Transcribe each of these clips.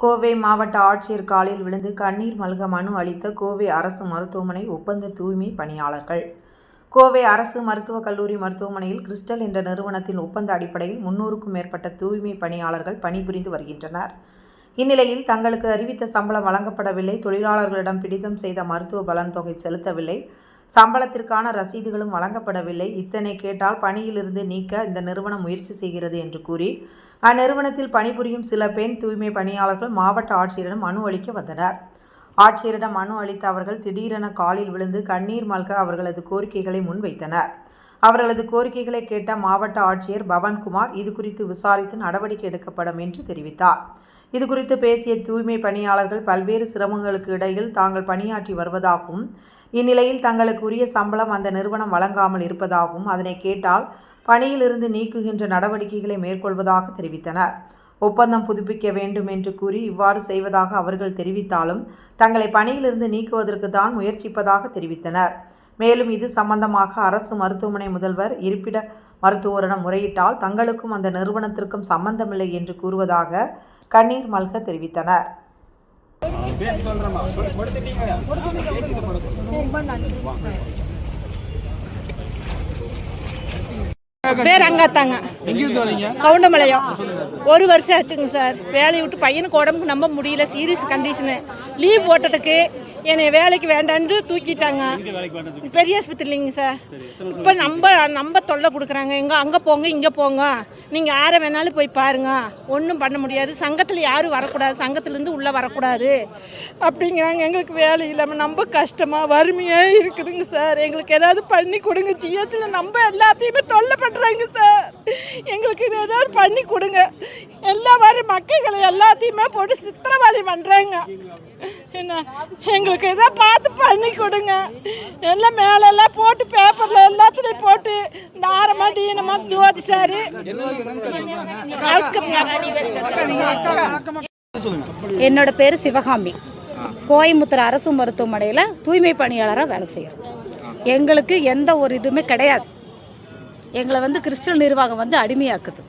கோவை மாவட்ட ஆட்சியர் காலில் விழுந்து கண்ணீர் மல்க மனு அளித்த கோவை அரசு மருத்துவமனை ஒப்பந்த தூய்மை பணியாளர்கள். கோவை அரசு மருத்துவக் கல்லூரி மருத்துவமனையில் கிறிஸ்டல் என்ற நிறுவனத்தின் ஒப்பந்த அடிப்படையில் முன்னூறுக்கும் மேற்பட்ட தூய்மை பணியாளர்கள் பணிபுரிந்து வருகின்றனர். இந்நிலையில் தங்களுக்கு அறிவித்த சம்பளம் வழங்கப்படவில்லை தொழிலாளர்களிடம் பிடித்தம் செய்த மருத்துவ பலன் தொகை செலுத்தவில்லை. சம்பளத்திற்கான ரசீதுகளும் வழங்கப்படவில்லை. இத்தனை கேட்டால் பணியிலிருந்து நீக்க இந்த நிறுவனம் முயற்சி செய்கிறது என்று கூறி அந்நிறுவனத்தில் பணிபுரியும் சில பெண் தூய்மை பணியாளர்கள் மாவட்ட ஆட்சியரிடம் மனு அளிக்க வந்தனர். ஆட்சியரிடம் மனு அளித்த அவர்கள் திடீரென காலில் விழுந்து கண்ணீர் மல்க அவர்களது கோரிக்கைகளை முன்வைத்தனர். அவர்களது கோரிக்கைகளை கேட்ட மாவட்ட ஆட்சியர் பவன்குமார் இது குறித்து விசாரித்து நடவடிக்கை எடுக்கப்படும் என்று தெரிவித்தார். இது குறித்து பேசிய தூய்மை பணியாளர்கள் பல்வேறு சிரமங்களுக்கு இடையில் தாங்கள் பணியாற்றி வருவதாகவும் இந்நிலையில் தங்களுக்கு உரிய சம்பளம் அந்த நிறுவனம் வழங்காமல் இருப்பதாகவும் அதனை கேட்டால் பணியிலிருந்து நீக்குகின்ற நடவடிக்கைகளை மேற்கொள்வதாக தெரிவித்தனர். ஒப்பந்தம் புதுப்பிக்க வேண்டும் என்று கூறி இவ்வாறு செய்வதாக அவர்கள் தெரிவித்தாலும் தங்களை பணியிலிருந்து நீக்குவதற்கு தான் முயற்சிப்பதாக தெரிவித்தனர். மேலும் இது சம்பந்தமாக அரசு மருத்துவமனை முதல்வர் இருப்பிட மருத்துவரிடம் முறையிட்டால் தங்களுக்கும் அந்த நிறுவனத்திற்கும் சம்பந்தமில்லை என்று கூறுவதாக கண்ணீர் மல்க தெரிவித்தனர். பேர் அங்காத்தாங்க கவுண்டமலையம் ஒரு வருஷம் ஆச்சுங்க சார். வேலையை விட்டு பையனுக்கு உடம்புக்கு நம்ப முடியல சீரியஸ் கண்டிஷனு லீவ் போட்டதுக்கு என்னை வேலைக்கு வேண்டான்னு தூக்கிட்டாங்க. பெரிய ஆஸ்பத்திரிலிங்க சார். இப்போ நம்ம நம்ம தொல்லை கொடுக்குறாங்க. எங்கே அங்கே போங்க இங்கே போங்க. நீங்கள் யாரை வேணாலும் போய் பாருங்க. ஒன்றும் பண்ண முடியாது. சங்கத்தில் யாரும் வரக்கூடாது. சங்கத்துலேருந்து உள்ளே வரக்கூடாது. அப்படிங்கிறாங்க. எங்களுக்கு வேலை இல்லாமல் நம்ம கஷ்டமாக வறுமையாக இருக்குதுங்க சார். எங்களுக்கு ஏதாவது பண்ணி கொடுங்க. ஜிஹெச்சில் நம்ம எல்லாத்தையுமே தொல்லை பண்ணுறாங்க சார். எங்களுக்கு இது ஏதாவது பண்ணி கொடுங்க. எல்லா மாதிரி மக்கள்களை எல்லாத்தையுமே போட்டு சித்திரவாதி பண்ணுறாங்க என்ன? எங்களுக்கு இதை பார்த்து பண்ணி கொடுங்க. எல்லாம் மேலெல்லாம் போட்டு பேப்பரில் எல்லாத்துலேயும் போட்டு இந்த ஆரமா டீனமா ஜோதி சார். என்னோட பேர் சிவகாமி. கோயம்புத்தூர் அரசு மருத்துவமனையில் தூய்மை பணியாளராக வேலை செய்கிறோம் எங்களுக்கு எந்த ஒரு இதுவுமே கிடையாது. எங்களை வந்து கிறிஸ்டல் நிர்வாகம் வந்து அடிமையாக்குது.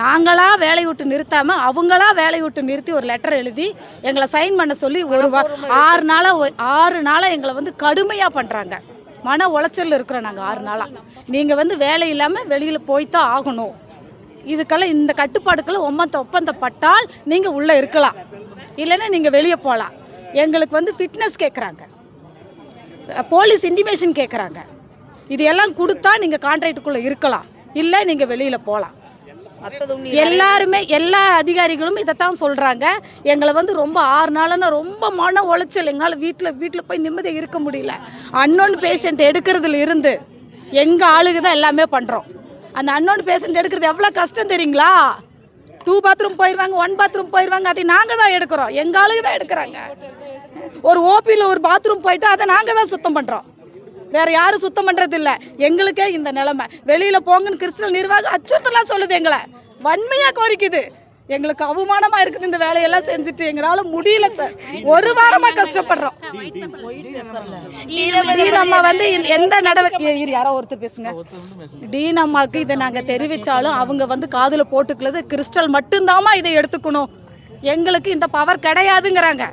நாங்களாக வேலையை விட்டு நிறுத்தாமல் அவங்களா வேலையை விட்டு நிறுத்தி ஒரு லெட்டர் எழுதி எங்களை சைன் பண்ண சொல்லி ஒரு ஆறு நாளாக ஆறு நாளாக எங்களை வந்து கடுமையாக பண்ணுறாங்க மன உளைச்சலில் இருக்கிறோம் நாங்கள் ஆறு நாளாக நீங்கள் வந்து வேலை இல்லாமல் வெளியில் போய்த்தான் ஆகணும். இதுக்கெல்லாம் இந்த கட்டுப்பாடுக்கெல்லாம் ஒப்பந்த ஒப்பந்தப்பட்டால் நீங்கள் உள்ளே இருக்கலாம். இல்லைன்னா நீங்கள் வெளியே போகலாம் எங்களுக்கு வந்து ஃபிட்னஸ் கேட்குறாங்க போலீஸ் இன்டிமேஷன் கேட்குறாங்க இது எல்லாம் கொடுத்தா நீங்கள் கான்ட்ராக்டுக்குள்ளே இருக்கலாம். இல்லை நீங்கள் வெளியில் போகலாம் எல்லாருமே எல்லா அதிகாரிகளும் இதைத்தான் சொல்கிறாங்க எங்களை வந்து ரொம்ப ஆறு நாள்னா ரொம்ப மன உளைச்சல். எங்களால் வீட்டில் வீட்டில் போய் நிம்மதியாக இருக்க முடியல. அன்னோன் பேஷண்ட் எடுக்கிறதுல இருந்து எங்கள் ஆளுக்கு தான் எல்லாமே பண்ணுறோம் அந்த அன்னோன் பேஷண்ட் எடுக்கிறது எவ்வளோ கஷ்டம் தெரியுங்களா? டூ பாத்ரூம் போயிடுவாங்க ஒன் பாத்ரூம் போயிடுவாங்க அதை நாங்கள் தான் எடுக்கிறோம். எங்கள் ஆளுங்க தான் எடுக்கிறாங்க. ஒரு ஓபியில் ஒரு பாத்ரூம் போயிட்டு அதை நாங்கள் தான் சுத்தம் பண்ணுறோம் வேற யாரும் சுத்தம் பண்றது இல்ல எங்களுக்கே இந்த நிலைமை. வெளியில போங்கன்னு கிறிஸ்தவ நிர்வாகம் அச்சுறுத்தலாம் சொல்லுது எங்களை. வன்மையா கோரிக்குது. எங்களுக்கு அவமானமா இருக்குது இந்த வேலையெல்லாம் செஞ்சுட்டு. எங்களால முடியல சார். ஒரு வாரமா கஷ்டப்படுறோம். டீனம்மா வந்து எந்த நடவடிக்கை யாரோ ஒருத்தர் பேசுங்க. டீனம்மாக்கு இதை நாங்க தெரிவிச்சாலும் அவங்க வந்து காதுல போட்டுக்கிறது கிறிஸ்டல் மட்டும்தாம்மா இதை எடுத்துக்கணும். எங்களுக்கு இந்த பவர் கிடையாதுங்கிறாங்க.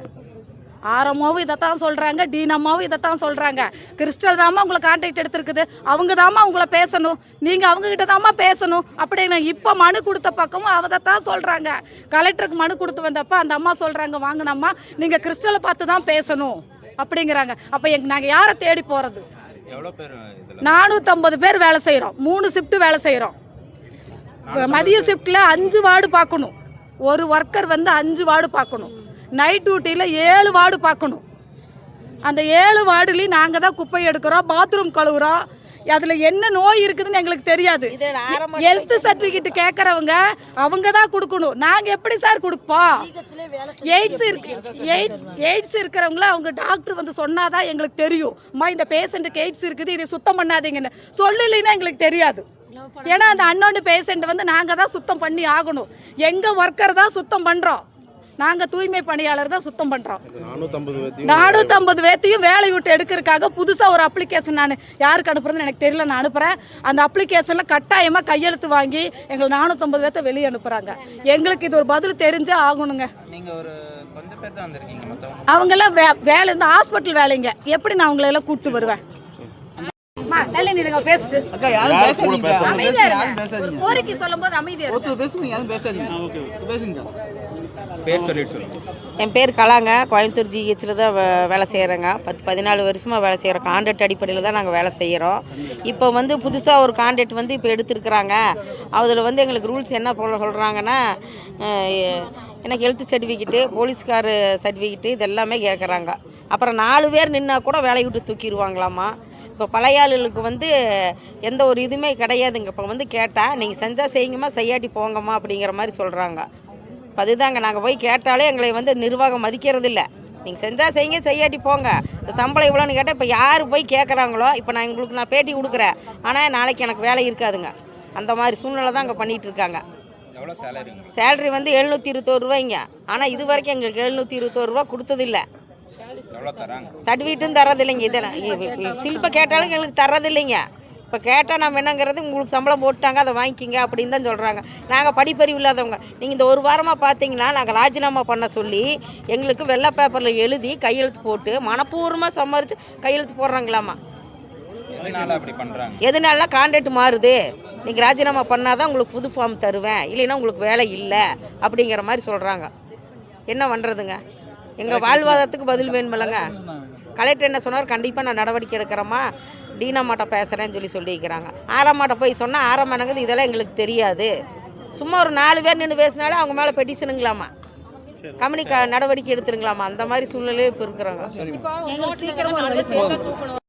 ஆரமாவும் இதைத்தான் சொல்கிறாங்க டீனம்மாவும் இதைத்தான் சொல்கிறாங்க கிறிஸ்டல் தாம்மா உங்களை கான்டாக்ட் எடுத்திருக்குது. அவங்க தாம்மா உங்களை பேசணும். நீங்கள் அவங்கக்கிட்ட தாம்மா பேசணும். அப்படின்னு இப்போ மனு கொடுத்த பக்கமும் அதை தான் சொல்கிறாங்க கலெக்டருக்கு மனு கொடுத்து வந்தப்போ அந்த அம்மா சொல்கிறாங்க வாங்கினம்மா நீங்கள் கிறிஸ்டலை பார்த்து தான் பேசணும். அப்படிங்கிறாங்க. அப்போ எங்க நாங்கள் யாரை தேடி போகிறது எவ்வளோ பேர் இதில்? நானூற்றம்பது பேர் வேலை செய்கிறோம் மூணு ஷிஃப்ட்டு வேலை செய்கிறோம் மதிய ஷிஃப்ட்டில் அஞ்சு வார்டு பார்க்கணும். ஒரு ஒர்க்கர் வந்து அஞ்சு வார்டு பார்க்கணும். நைட் டியூட்டியில் ஏழு வார்டு பார்க்கணும். அந்த ஏழு வார்டுலேயும் நாங்கள் தான் குப்பை எடுக்கிறோம் பாத்ரூம் கழுவுறோம். அதில் என்ன நோய் இருக்குதுன்னு எங்களுக்கு தெரியாது. ஹெல்த் சர்டிஃபிகேட் கேட்குறவங்க அவங்க தான் கொடுக்கணும். நாங்கள் எப்படி சார் கொடுப்போம்? எய்ட்ஸ் இருக்கு. எய்ட் எய்ட்ஸ் இருக்கிறவங்கள அவங்க டாக்டர் வந்து சொன்னாதான் எங்களுக்கு தெரியும். அம்மா இந்த பேஷண்ட்டுக்கு எய்ட்ஸ் இருக்குது இதை சுத்தம் பண்ணாதீங்கன்னு. சொல்லலைன்னா எங்களுக்கு தெரியாது. ஏன்னா அந்த அன்னோண்டு பேஷண்ட் வந்து நாங்கள் தான் சுத்தம் பண்ணி ஆகணும். எங்கள் ஒர்க்கர் தான் சுத்தம் பண்ணுறோம் நாங்கள் தூய்மை பணியாளர் தான் சுத்தம் பண்ணுறோம் நானூற்றம்பது பேர்த்தையும் வேலை விட்டு எடுக்கிறதுக்காக புதுசாக ஒரு அப்ளிகேஷன் நான் யாருக்கு அனுப்புறதுன்னு எனக்கு தெரியல நான் அனுப்புகிறேன் அந்த அப்ளிகேஷனில் கட்டாயமாக கையெழுத்து வாங்கி எங்களை நானூற்றம்பது பேர்த்த வெளியே அனுப்புகிறாங்க எங்களுக்கு இது ஒரு பதில் தெரிஞ்சே ஆகணுங்க. நீங்க ஒரு கொஞ்சம் பேர் தான் வந்திருக்கீங்க மொத்தம்? அவங்கெல்லாம் வே வேலை இந்த ஹாஸ்பிட்டல் வேலைங்க. எப்படி நான் அவங்கள எல்லாம் கூப்பிட்டு வருவேன்? கோரிக்கை சொல்லும்போது அமைதியா இருங்க. ஒருத்தர் பேசுங்க யாரும் பேசாதீங்க. பேசுங்க. பேர் சொல்லிட்டு என் பேர் கலாங்க. கோயம்புத்தூர் ஜிஹெச்சில் தான் வேலை செய்கிறேங்க பத்து பதினாலு வருஷமாக வேலை செய்கிறோம் கான்ட்ராக்ட் அடிப்படையில் தான் நாங்கள் வேலை செய்கிறோம் இப்போ வந்து புதுசாக ஒரு கான்ட்ராக்ட் வந்து இப்போ எடுத்துருக்குறாங்க. அதில் வந்து எங்களுக்கு ரூல்ஸ் என்ன போல சொல்கிறாங்கன்னா எனக்கு ஹெல்த் சர்டிஃபிகேட்டு போலீஸ்கார் சர்டிஃபிகேட்டு இதெல்லாமே கேட்குறாங்க அப்புறம் நாலு பேர் நின்னா கூட வேலையை விட்டு தூக்கிடுவாங்களாமா? இப்போ பழைய ஆளுகளுக்கு வந்து எந்த ஒரு இதுவுமே கிடையாதுங்க. இப்போ வந்து கேட்டால் நீங்கள் செஞ்சால் செய்யுங்கம்மா செய்யாட்டி போங்கம்மா அப்படிங்கிற மாதிரி சொல்கிறாங்க இப்ப அதுதாங்க நாங்கள் போய் கேட்டாலே எங்களை வந்து நிர்வாகம் மதிக்கிறது இல்லை நீங்கள் செஞ்சால் செய்யுங்க செய்யாட்டி போங்க. சம்பளம் இவ்வளோன்னு கேட்டால் இப்போ யார் போய் கேட்குறாங்களோ இப்போ நான் உங்களுக்கு நான் பேட்டி கொடுக்குறேன். ஆனால் நாளைக்கு எனக்கு வேலை இருக்காதுங்க. அந்த மாதிரி சூழ்நிலை தான் அங்கே பண்ணிகிட்டு இருக்காங்க. எவ்வளோ சேலரி வந்து எழுநூற்றி இருபத்தோரு ரூபாய்ங்க. ஆனால் இது வரைக்கும் எங்களுக்கு எழுநூற்றி இருபத்தோரு ரூபா கொடுத்ததில்ல. சர்டிஃபிகேட்டும் தரதில்லைங்க இதெல்லாம். சில்பை கேட்டாலும் எங்களுக்கு தரதில்லைங்க இப்போ கேட்டால் நம்ம என்னங்கிறது உங்களுக்கு சம்பளம் போட்டாங்க அதை வாங்கிக்கிங்க அப்படின்னு தான் சொல்கிறாங்க. நாங்கள் படிப்பறிவு இல்லாதவங்க. நீங்கள் இந்த ஒரு வாரமாக பார்த்தீங்கன்னா நாங்கள் ராஜினாமா பண்ண சொல்லி எங்களுக்கு வெள்ளை பேப்பரில் எழுதி கையெழுத்து போட்டு மனப்பூர்வமாக சம்மரித்து கையெழுத்து போடுறாங்களாமா? எதனால கான்ட்ராக்ட் மாறுது. நீங்கள் ராஜினாமா பண்ணால் தான் உங்களுக்கு புது ஃபார்ம் தருவேன். இல்லைன்னா உங்களுக்கு வேலை இல்லை அப்படிங்கிற மாதிரி சொல்கிறாங்க என்ன பண்ணுறதுங்க எங்கள் வாழ்வாதாரத்துக்கு பதில் வேணுமில்லங்க. கலெக்டர் என்ன சொன்னார் கண்டிப்பாக நான் நடவடிக்கை எடுக்கிறேம்மா. டீனாமாட்ட பேசுகிறேன்னு சொல்லி சொல்லியிருக்கிறாங்க. ஆறாமாட்ட போய் சொன்னால் ஆறாமானங்கிறது இதெல்லாம் எங்களுக்கு தெரியாது. சும்மா ஒரு நாலு பேர் நின்று பேசினாலே அவங்க மேலே பெட்டிஷனுங்களாமா. கம்பெனி க நடவடிக்கை எடுத்துருங்களாமா. அந்த மாதிரி சூழ்நிலையே இப்போ இருக்கிறாங்க.